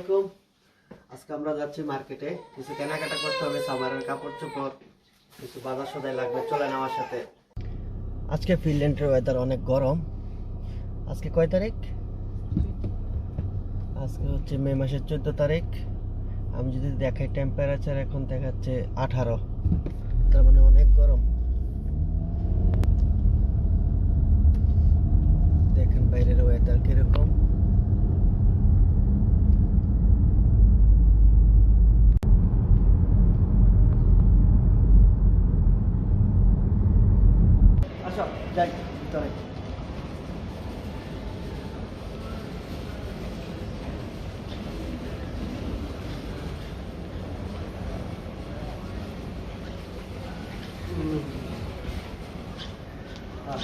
আজকে আমরা যাচ্ছি মার্কেটে। কিছু কেনাকাটা করতে হবে সামারের কাপড় চোপড়, কিছু বাজার সদাই লাগবে। চলেন আমার সাথে। আজকে ফিনল্যান্ডের ওয়েদার অনেক গরম। আজকে কয় তারিখ? আজকে হচ্ছে মে মাসের চোদ্দ তারিখ। আমি যদি দেখাই টেম্পারেচার এখন দেখাচ্ছে আঠারো তার মানে অনেক গরম দেখেন বাইরের ওয়েদার কীরকম আসো যাই ভিতরে হুম। আহ।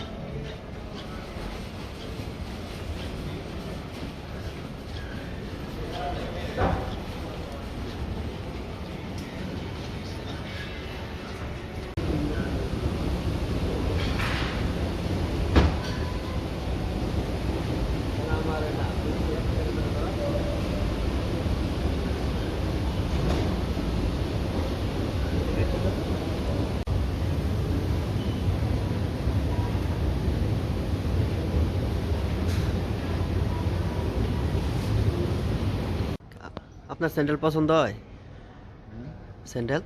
আপনার স্যান্ডেল পছন্দ হয়? স্যান্ডেল?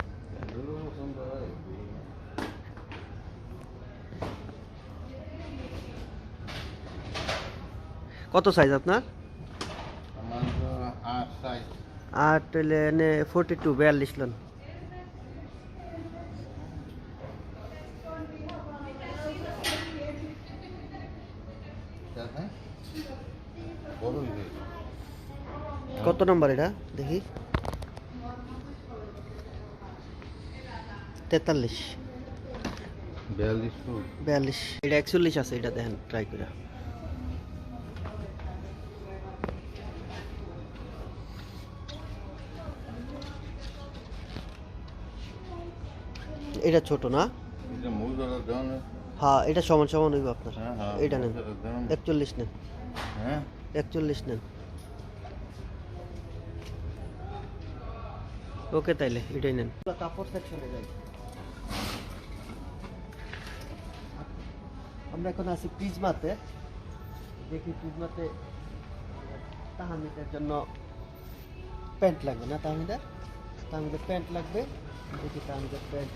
কত সাইজ আপনার? আট এলে ফোরটি টু বিয়াল্লিশ লন হ্যাঁ বড় হইবে কত নম্বর এটা? দেখি। তেতাল্লিশ। বিয়াল্লিশ এটা একচল্লিশ আছে এটা দেখেন ট্রাই করে। এটা ছোট না? হ্যাঁ এটা সমান সমান হইব আপনার। হ্যাঁ হ্যাঁ এটা নেন। একচল্লিশ নেন। হ্যাঁ। একচল্লিশ নেন। ওকে তাইলে, এটাই নেন। কাপড় সেকশনে যাই। আমরা এখন আছি প্রিজমাতে। দেখি প্রিজমাতে তাহামিদের জন্য প্যান্ট লাগবে না তাহামিদের? তাহামিদের প্যান্ট লাগবে। দেখি তাহামিদের প্যান্ট।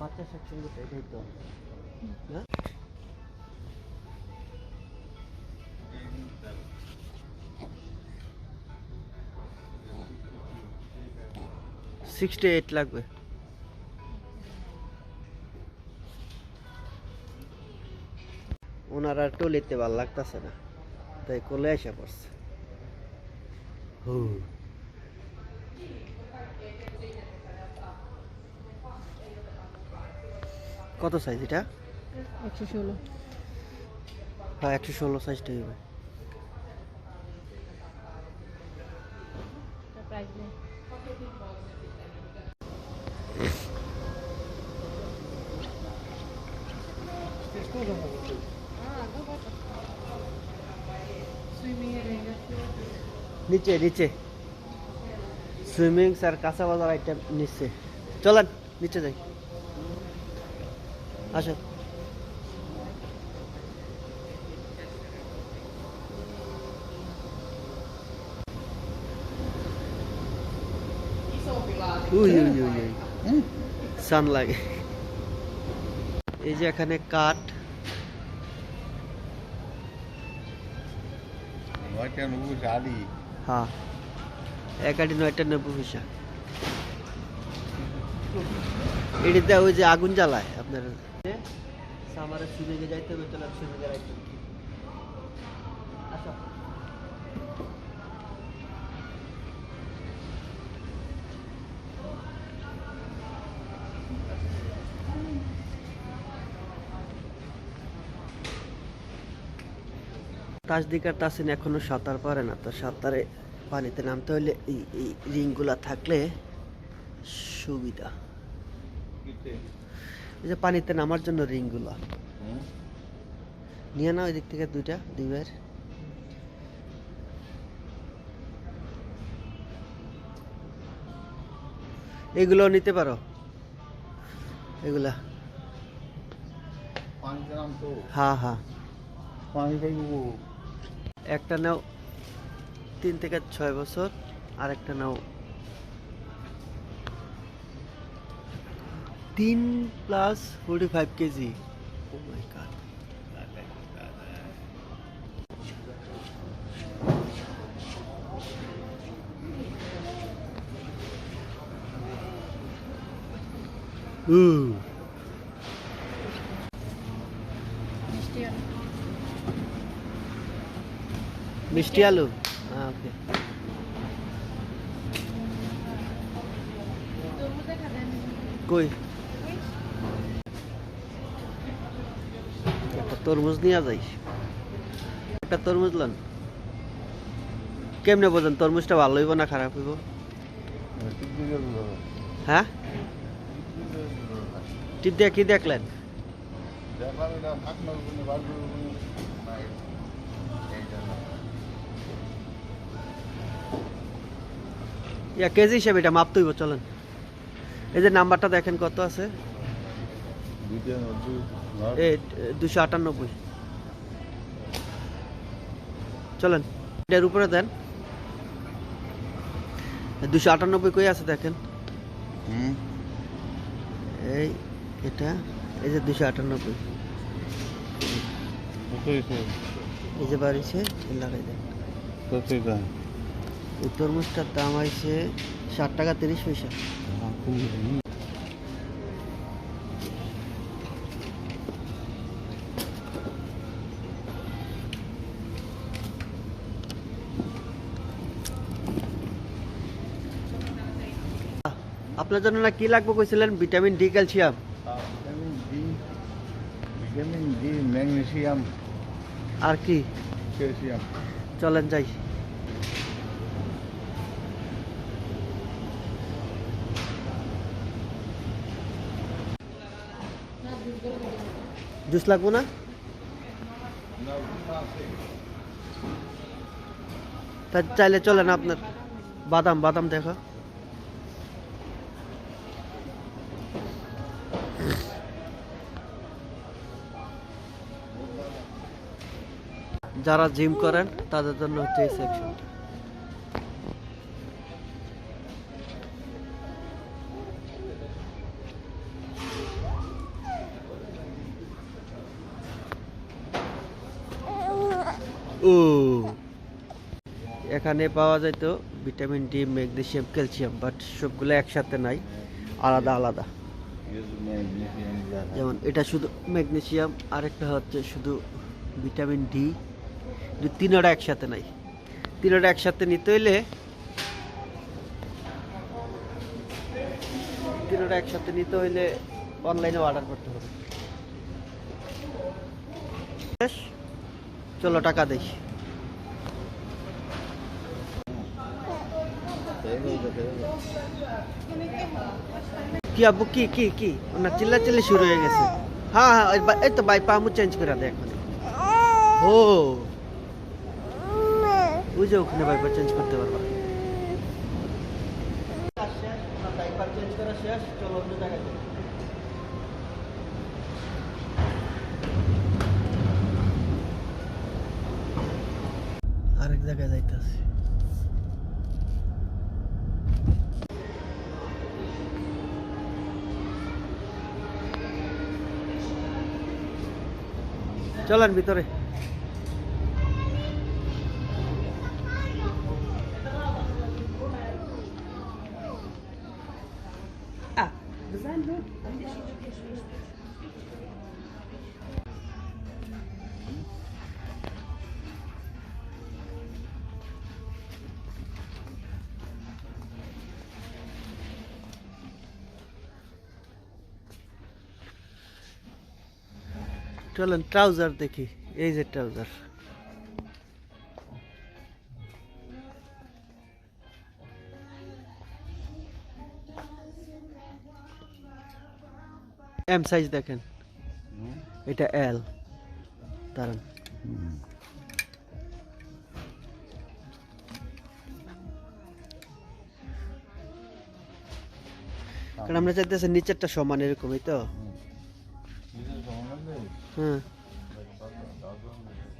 বাচ্চা সেকশন এটাই তো সিক্সটি এইট লাগবে। ওনার আর টলিতে ভালো লাগতেছে না, তাই কোলে এসে পড়ছে। হু কত সাইজ এটা? একশো ষোলো। হ্যাঁ একশো ষোলো সাইজটাই হবে। নিচে নিচে। সুইমিং স্যার কাঁচা বাজার আইটেম নিচে চলেন নিচে যাই। আসেন। উই উই উই উই। সান লাগে। এই যে এখানে কাঠ। হ্যাঁ। এক আটি নয়টা নব্বই পয়সা এটিতে ওই যে আগুন জ্বালায় আপনার। সামারে সুযোগে যাইতে হবে আচ্ছা। তাসদিকার তাসিন এখনও সাঁতার পারে না, তো সাঁতারে পানিতে নামতে হলে এই রিংগুলা থাকলে সুবিধা। এই যে পানিতে নামার জন্য রিংগুলা। নিয়ে নাও এদিক থেকে দুইটা দুইবার। এগুলো নিতে পারো। এগুলা। হ্যাঁ হ্যাঁ। একটা নাও তিন থেকে ছয় বছর আর একটা নাও तीन प्लस फोर्टी फाइव के जी मिस्टी आलू हाँ ओके कोई তরমুজ নিয়ে যাই। একটা তরমুজ লন। কেমনে বোঝেন, তরমুজটা ভালো হইব না খারাপ হইব? হ্যাঁ? কি দেখলেন? ইয়া, কেজি হিসেবে এটা মাপতে হইব চলেন। এই যে নাম্বারটা দেখেন কত আছে? দুশো আটানব্বই। চলেন এটার উপরে দেন। দুশো আটানব্বই কই আছে দেখেন? এই এটা এই যে দুশো আটানব্বই। এই যে বাড়িছে লাগাই দেন। এই তরমুজটার দাম আইছে ষাট টাকা তিরিশ পয়সা। আপনার জন্য না কি লাগবে কইছিলেন? Vitamin D calcium? Vitamin D vitamin D magnesium আর কি? ক্যালসিয়াম। চলেন যাই। জুস লাগবো না? তা চাইলে চলেন আপনার। বাদাম বাদাম দেখো। যারা জিম করেন, তাদের জন্য হচ্ছে এই সেকশনটা ও। এখানে পাওয়া যায় তো vitamin D magnesium calcium but সবগুলো একসাথে নাই, আলাদা আলাদা। যেমন এটা শুধু ম্যাগনেসিয়াম আরেকটা হচ্ছে শুধু ভিটামিন ডি তিনোটা একসাথে নাই। তিনোটা একসাথে নিতে হইলে তিনোটা একসাথে নিতে হইলে অনলাইনে অর্ডার করতে হবে। চলো টাকা দেই। কি আব্বু কি কি কি? ওনার চিল্লা চিল্লি শুরু হয়ে গেছে। হ্যাঁ হ্যাঁ এই তো ভাই পামু চেঞ্জ করে দেয় এখন ও। ওই যে ওখানে ভাইপার চেঞ্জ করতে পারবা। আরেক জায়গায় যাইতেছি। চলেন ভিতরে। চলেন ট্রাউজার দেখি এই যে ট্রাউজার এম সাইজ দেখেন। এটা এল দাঁড়ান। কারণ আমরা চাইতেছি নিচেরটা সমান এরকমই তো। হ্যাঁ।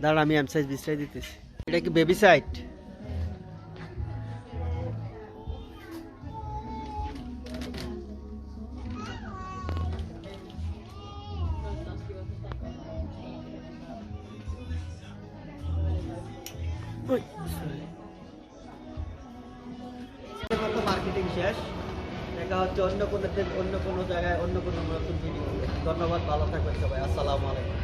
দাঁড়া আমি এম সাইজ বিছরাই দিতেছি। এটা কি বেবি সাইট মার্কেটিং শেষ। দেখা হচ্ছে অন্য কোনো অন্য কোনো জায়গায় অন্য কোনো নতুন ভিডিও ধন্যবাদ, ভালো থাকবেন সবাই। আসসালামু আলাইকুম।